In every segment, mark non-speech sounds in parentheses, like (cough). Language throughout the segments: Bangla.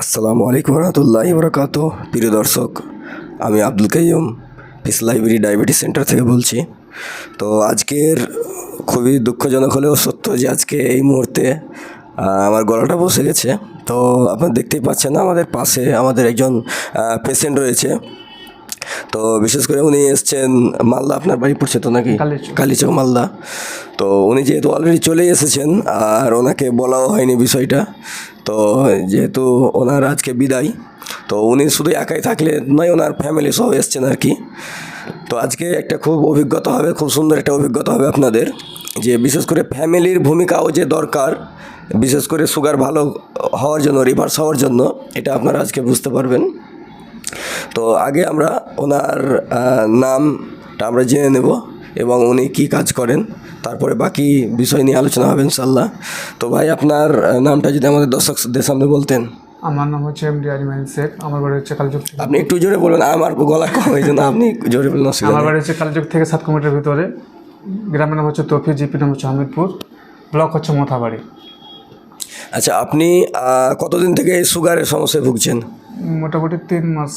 আসসালামু আলাইকুম রহমতুল্লাহ বরকাত প্রিয় দর্শক আমি Abdul Qayyum peace library diabetes centre থেকে বলছি। তো আজকের খুবই দুঃখজনক হলেও সত্য যে আজকে এই মুহূর্তে আমার গলাটা বসে গেছে। তো আপনারা দেখতেই পাচ্ছেন আমাদের পাশে আমাদের একজন পেশেন্ট রয়েছে। তো বিশেষ করে উনি এসছেন মালদা আপনার বাড়ি পড়ছে তো নাকি। কালীচক। মালদা। তো উনি যেহেতু অলরেডি চলে এসেছেন আর ওনাকে বলাও হয়নি বিষয়টা। তো যেহেতু ওনার আজকে বিদায়, তো উনি শুধু একাই থাকলে নয়, ওনার ফ্যামিলি সহ এসছেন আর কি। তো আজকে একটা খুব অভিজ্ঞতা হবে, খুব সুন্দর একটা অভিজ্ঞতা হবে আপনাদের, যে বিশেষ করে ফ্যামিলির ভূমিকাও যে দরকার, বিশেষ করে সুগার ভালো হওয়ার জন্য রিভার্স হওয়ার জন্য, এটা আপনারা আজকে বুঝতে পারবেন। তো আগে আমরা ওনার নামটা আমরা জেনে নেব এবং উনি কি কাজ করেন। তারপরে বাকি বিষয় নিয়ে আলোচনা হবে ইনশাল্লাহ তো ভাই আপনার নামটা যদি আমাদের দর্শকদের সামনে বলতেন। আমার নাম হচ্ছে এম ডি আরিমাইন শেখ আমার বাড়ি হচ্ছে কালীচক আপনি একটু জোরে বলবেন আমার গলা কম এই জন্য আপনি জোরে বলুন আমার বাড়ি হচ্ছে কালীচক থেকে সাত কিলোমিটার ভিতরে। গ্রামের নাম হচ্ছে তফি জিপি নাম হচ্ছে হামিদপুর। ব্লক হচ্ছে মোথাবাড়ি। আচ্ছা আপনি কতদিন থেকে সুগারের সমস্যায় ভুগছেন? মোটামুটি তিন মাস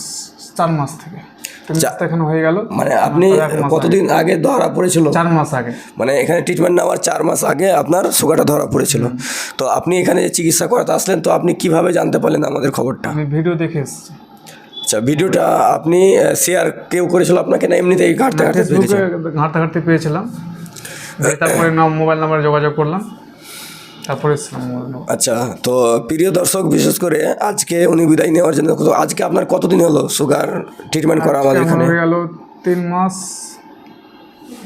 চার মাস থেকে। এখানে হয়ে গেল। মানে আপনি কতদিন আগে। ধরা পড়েছিল? চার মাস আগে। মানে এখানে ট্রিটমেন্ট নেওয়ার চার মাস আগে আপনার সুগারটা ধরা পড়েছিল। তো আপনি এখানে যে চিকিৎসা করাতে আসলেন তো আপনি কীভাবে জানতে পারলেন আমাদের খবরটা? আমি ভিডিও দেখে এসেছি। আচ্ছা ভিডিওটা আপনি শেয়ার কেউ করেছিল আপনাকে না এমনিতেই ঘাটতে ঘাটতে ঘাঁটতে ঘাঁটতে পেয়েছিলাম। তারপরে (coughs) মোবাইল নাম্বারে যোগাযোগ করলাম। তারপরে আচ্ছা তো প্রিয় দর্শক বিশেষ করে আজকে উনি বিদায় নেওয়ার জন্য আজকে আপনার কতদিন হলো সুগার ট্রিটমেন্ট করা আমাদের এখানে হয়ে গেল তিন মাস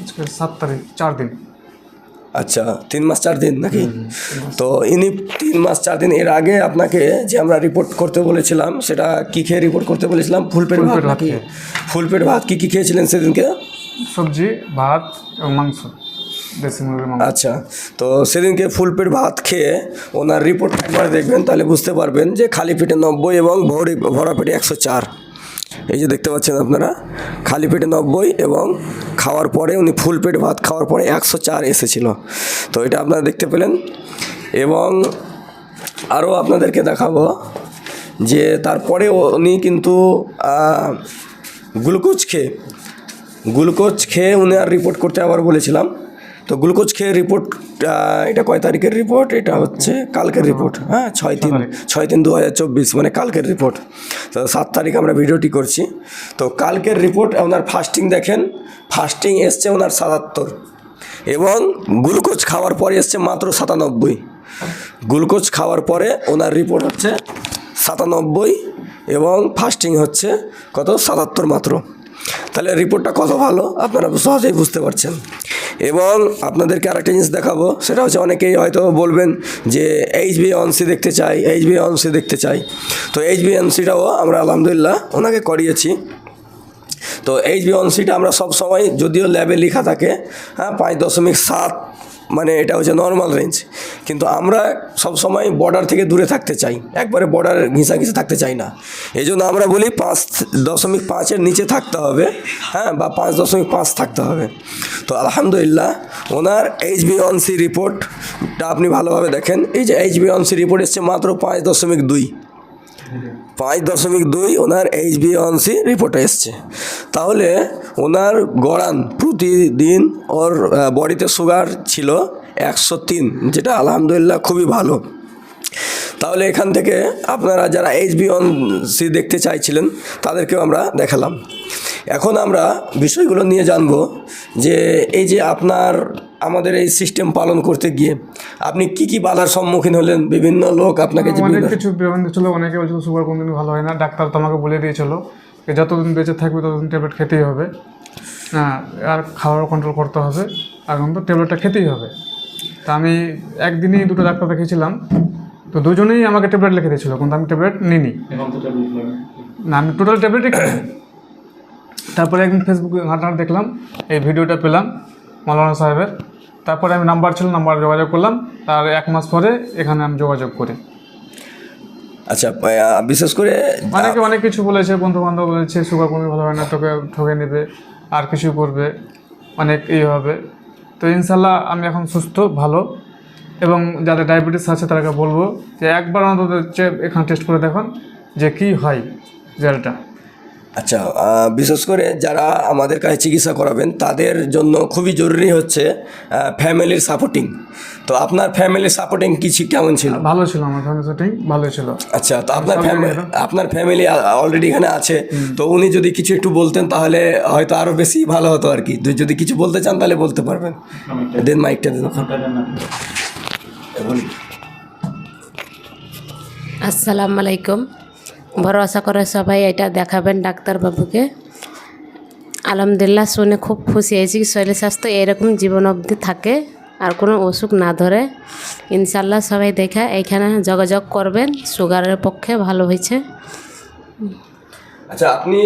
আজকে সাত তারিখ চার দিন। আচ্ছা তিন মাস চার দিন নাকি? তো ইনি তিন মাস চার দিন এর আগে আপনাকে যে আমরা রিপোর্ট করতে বলেছিলাম সেটা কী খেয়ে রিপোর্ট করতে বলেছিলাম? ফুল পেট ভাত নাকি। ফুল পেট ভাত কী কী খেয়েছিলেন সেদিনকে? সবজি ভাত এবং মাংস। আচ্ছা তো সেদিনকে ফুল পেট ভাত খেয়ে ওনার রিপোর্ট একবার দেখবেন, তাহলে বুঝতে পারবেন যে খালি পেটে নব্বই এবং ভরি, ভরা পেটে একশো চার। এই যে দেখতে পাচ্ছেন আপনারা, খালি পেটে নব্বই এবং খাওয়ার পরে উনি ফুল পেট ভাত খাওয়ার পরে একশো চার এসেছিল। তো এটা আপনারা দেখতে পেলেন। এবং আরও আপনাদেরকে দেখাবো যে তারপরে উনি কিন্তু গ্লুকোজ খেয়ে গ্লুকোজ খেয়ে উনি আর রিপোর্ট করতে আবার বলেছিলাম। তো গ্লুকোজ খেয়ে রিপোর্ট এটা কয় তারিখের রিপোর্ট এটা হচ্ছে কালকের রিপোর্ট হ্যাঁ ছয় তিন ছয় তিন দু হাজার চব্বিশ মানে কালকের রিপোর্ট তো সাত তারিখ আমরা ভিডিওটি করছি। তো কালকের রিপোর্ট ওনার ফাস্টিং দেখেন ফাস্টিং এসছে ওনার সাতাত্তর। এবং গ্লুকোজ খাওয়ার পরে এসছে মাত্র সাতানব্বই। গ্লুকোজ খাওয়ার পরে ওনার রিপোর্ট হচ্ছে সাতানব্বই এবং ফাস্টিং হচ্ছে কত? সাতাত্তর মাত্র। তাহলে রিপোর্টটা কত ভালো? আপনারা সহজেই বুঝতে পারছেন। এবং আপনাদেরকে আরেকটা জিনিস দেখাবো, সেটা হচ্ছে অনেকেই হয়তো বলবেন যে এইচ বি অনসি দেখতে চাই এইচ বি অনসি দেখতে চাই। তো এইচ বি অনসিটাও আমরা আলহামদুলিল্লাহ ওনাকে করিয়েছি। তো এইচ বি অনসিটা আমরা সবসময় যদিও ল্যাবে লেখা থাকে হ্যাঁ পাঁচ দশমিক সাত মানে এটা হচ্ছে নর্মাল রেঞ্জ কিন্তু আমরা সব সময় বর্ডার থেকে দূরে থাকতে চাই। একবারে বর্ডার ঘিসা ঘিসে থাকতে চাই না। এই জন্য আমরা বলি পাঁচ দশমিক পাঁচের নিচে থাকতে হবে। হ্যাঁ বা পাঁচ দশমিক পাঁচ থাকতে হবে। তো আলহামদুলিল্লাহ, ওনার এইচ বি অনসি রিপোর্টটা আপনি ভালোভাবে দেখেন। এই যে এইচ বি অনসি রিপোর্ট এসছে মাত্র পাঁচ দশমিক দুই। পাঁচ দশমিক দুই ওনার এইচ বি অনসি রিপোর্টে এসছে। তাহলে ওনার গড়ান প্রতিদিন ওর বডিতে সুগার ছিল একশো তিন, যেটা আলহামদুলিল্লাহ খুবই ভালো। তাহলে এখান থেকে আপনারা যারা এইচ বি সি দেখতে চাইছিলেন, তাদেরকেও আমরা দেখালাম। এখন আমরা বিষয়গুলো নিয়ে জানব যে এই যে আপনার আমাদের এই সিস্টেম পালন করতে গিয়ে আপনি কি কি বাধার সম্মুখীন হলেন? বিভিন্ন লোক আপনাকে অনেক কিছু ছিল অনেকে বলছিল সুগার কোনদিন ভালো হয় না? ডাক্তার তো আমাকে বলে দিয়েছিল যে যতদিন বেঁচে থাকবে ততদিন ট্যাবলেট খেতেই হবে। হ্যাঁ আর খাওয়ার কন্ট্রোল করতে হবে আর কিন্তু ট্যাবলেটটা খেতেই হবে। তা আমি একদিনই দুটো ডাক্তার দেখিয়েছিলাম তো দুজনেই আমাকে ট্যাবলেট লিখে দিয়েছিল কিন্তু আমি ট্যাবলেট নিইনি। না আমি টোটাল ট্যাবলেটই তারপরে একদিন ফেসবুকে ঘাট ঘাট দেখলাম এই ভিডিওটা পেলাম মৌলানা সাহেবের। তারপরে আমি নাম্বার ছিল নাম্বার যোগাযোগ করলাম তার এক মাস পরে এখানে আমি যোগাযোগ করি। আচ্ছা বিশেষ করে অনেকে অনেক কিছু বলেছে বন্ধু বান্ধব বলেছে সুগার কমে ভালো হয় না তোকে ঠকে নেবে আর কিছু করবে অনেক এই হবে তো ইনশাল্লাহ আমি এখন সুস্থ ভালো এবং যাদের ডায়াবেটিস আছে তাদেরকে বলব যে একবার অন্তত এখানে টেস্ট করে দেখুন যে কি হয় রেজাল্টটা আচ্ছা বিশেষ করে যারা আমাদের কাছে চিকিৎসা করাবেন তাদের জন্য খুবই জরুরি হচ্ছে ফ্যামিলির সাপোর্টিং তো আপনার ফ্যামিলির সাপোর্টিং কি কেমন ছিল? ভালো ছিল আমার ফ্যামিলি সেটিং ভালো ছিল। আচ্ছা তো আপনার ফ্যামিলি আপনার ফ্যামিলি অলরেডি এখানে আছে তো উনি যদি কিছু একটু বলতেন তাহলে হয়তো আরও বেশি ভালো হতো আর কি। যদি কিছু বলতে চান তাহলে বলতে পারবেন। দেন মাইকটা দেন। আসসালামু আলাইকুম। ভরসা করে সবাই এটা দেখাবেন ডাক্তারবাবুকে। আলহামদুলিল্লাহ শুনে খুব খুশি হয়েছি শরীর স্বাস্থ্য এরকম জীবন অবধি থাকে আর কোনো অসুখ না ধরে। ইনশাল্লাহ সবাই দেখা এখানে যোগাযোগ করবেন সুগারের পক্ষে ভালো হয়েছে। আচ্ছা আপনি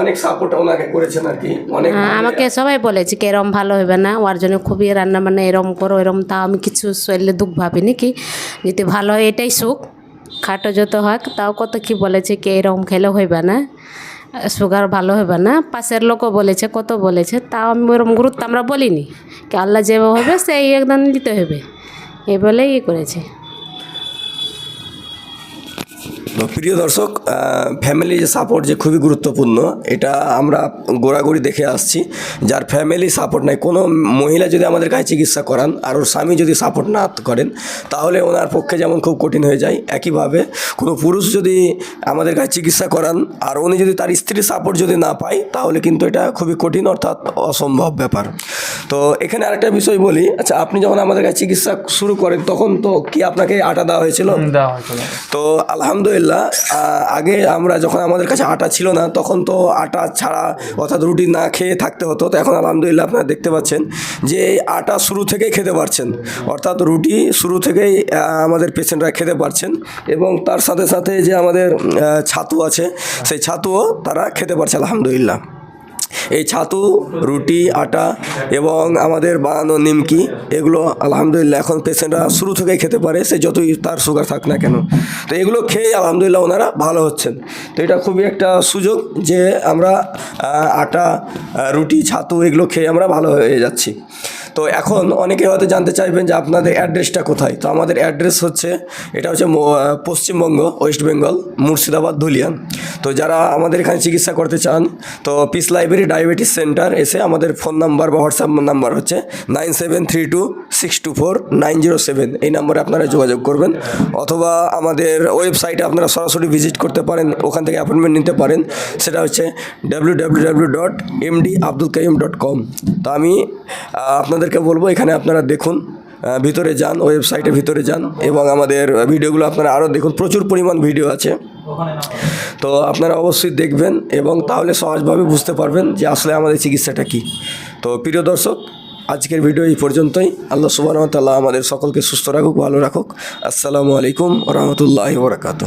অনেক সাপোর্ট ওনাকে করেছেন আর কি অনেক আমাকে সবাই বলেছে কি এরম ভালো হবে না ওর জন্য খুবই রান্না বান্না এরম করো এরম তা আমি কিছু শরীরে দুঃখ ভাবিনি কি যদি ভালো হয় এটাই সুখ। খাটো যত হোক, তাও কত কি বলেছে কি এরকম খেলে হইবে না, সুগার ভালো হবে না। পাশের লোকও বলেছে, কত বলেছে, তাও আমি ওরকম গুরুত্ব আমরা বলিনি। কি আল্লাহ যেভাবে হবে, সেই একদম দিতে হবে। এ বলে ইয়ে করেছে। তো প্রিয় দর্শক ফ্যামিলি যে সাপোর্ট যে খুবই গুরুত্বপূর্ণ এটা আমরা গোড়াগড়ি দেখে আসছি। যার ফ্যামিলি সাপোর্ট নাই কোনো মহিলা যদি আমাদের কাছে চিকিৎসা করান আর ওর স্বামী যদি সাপোর্ট না করেন তাহলে ওনার পক্ষে যেমন খুব কঠিন হয়ে যায়। একইভাবে কোনো পুরুষ যদি আমাদের কাছে চিকিৎসা করান আর উনি যদি তার স্ত্রীর সাপোর্ট যদি না পায় তাহলে কিন্তু এটা খুবই কঠিন অর্থাৎ অসম্ভব ব্যাপার। তো এখানে আরেকটা বিষয় বলি আচ্ছা আপনি যখন আমাদের কাছে চিকিৎসা শুরু করেন তখন তো কি আপনাকে আটা দেওয়া হয়েছিল? দেওয়া হয়েছিল। তো আলহামদুলিল্লাহ আহ, আগে আমরা যখন আমাদের কাছে আটা ছিল না তখন তো আটা ছাড়া অর্থাৎ রুটি না খেয়ে থাকতে হতো। তো এখন আলহামদুলিল্লাহ আপনারা দেখতে পাচ্ছেন যে আটা শুরু থেকেই খেতে পারছেন। অর্থাৎ রুটি শুরু থেকেই আমাদের পেশেন্টরা খেতে পারছেন এবং তার সাথে সাথে যে আমাদের ছাতু আছে সেই ছাতুও তারা খেতে পারছে আলহামদুলিল্লাহ। এই ছাতু, রুটি, আটা এবং আমাদের বানানো নিমকি, এগুলো আলহামদুলিল্লাহ এখন পেশেন্টরা শুরু থেকেই খেতে পারে, সে যতই তার সুগার থাক না কেন। তো এগুলো খেয়ে আলহামদুলিল্লাহ ওনারা ভালো হচ্ছেন। তো এটা খুবই একটা সুযোগ যে আমরা আটা, রুটি, ছাতু এগুলো খেয়ে আমরা ভালো হয়ে যাচ্ছি। তো এখন অনেকে হয়তো জানতে চাইবেন যে আপনাদের অ্যাড্রেসটা কোথায়? তো আমাদের অ্যাড্রেস হচ্ছে এটা হচ্ছে পশ্চিমবঙ্গ ওয়েস্ট বেঙ্গল মুর্শিদাবাদ ধুলিয়ান। তো যারা আমাদের এখানে চিকিৎসা করতে চান তো পিস লাইব্রেরি ডায়াবেটিস সেন্টার এসে আমাদের ফোন নাম্বার বা হোয়াটসঅ্যাপ নাম্বার হচ্ছে nine seven three two six two four nine zero seven. এই নাম্বারে আপনারা যোগাযোগ করবেন অথবা আমাদের ওয়েবসাইটে আপনারা সরাসরি ভিজিট করতে পারেন ওখান থেকে অ্যাপয়েন্টমেন্ট নিতে পারেন। সেটা হচ্ছে W W W dot MD Abdul Kaim dot com. তো আমি আহ, আপনাদেরকে বলব, এখানে আপনারা দেখুন ভিতরে যান, ওয়েবসাইটের ভিতরে যান এবং আমাদের ভিডিওগুলো আপনারা আরও দেখুন, প্রচুর পরিমাণ ভিডিও আছে। তো আপনারা অবশ্যই দেখবেন এবং তাহলে সহজভাবে বুঝতে পারবেন যে আসলে আমাদের চিকিৎসাটা কী। তো প্রিয় দর্শক, আজকের ভিডিও এই পর্যন্তই। আল্লাহ সুবাহ তাল্লাহ আমাদের সকলকে সুস্থ রাখুক, ভালো রাখুক। আসসালামু আলাইকুম রহমতুল্লাহ বরাকাতু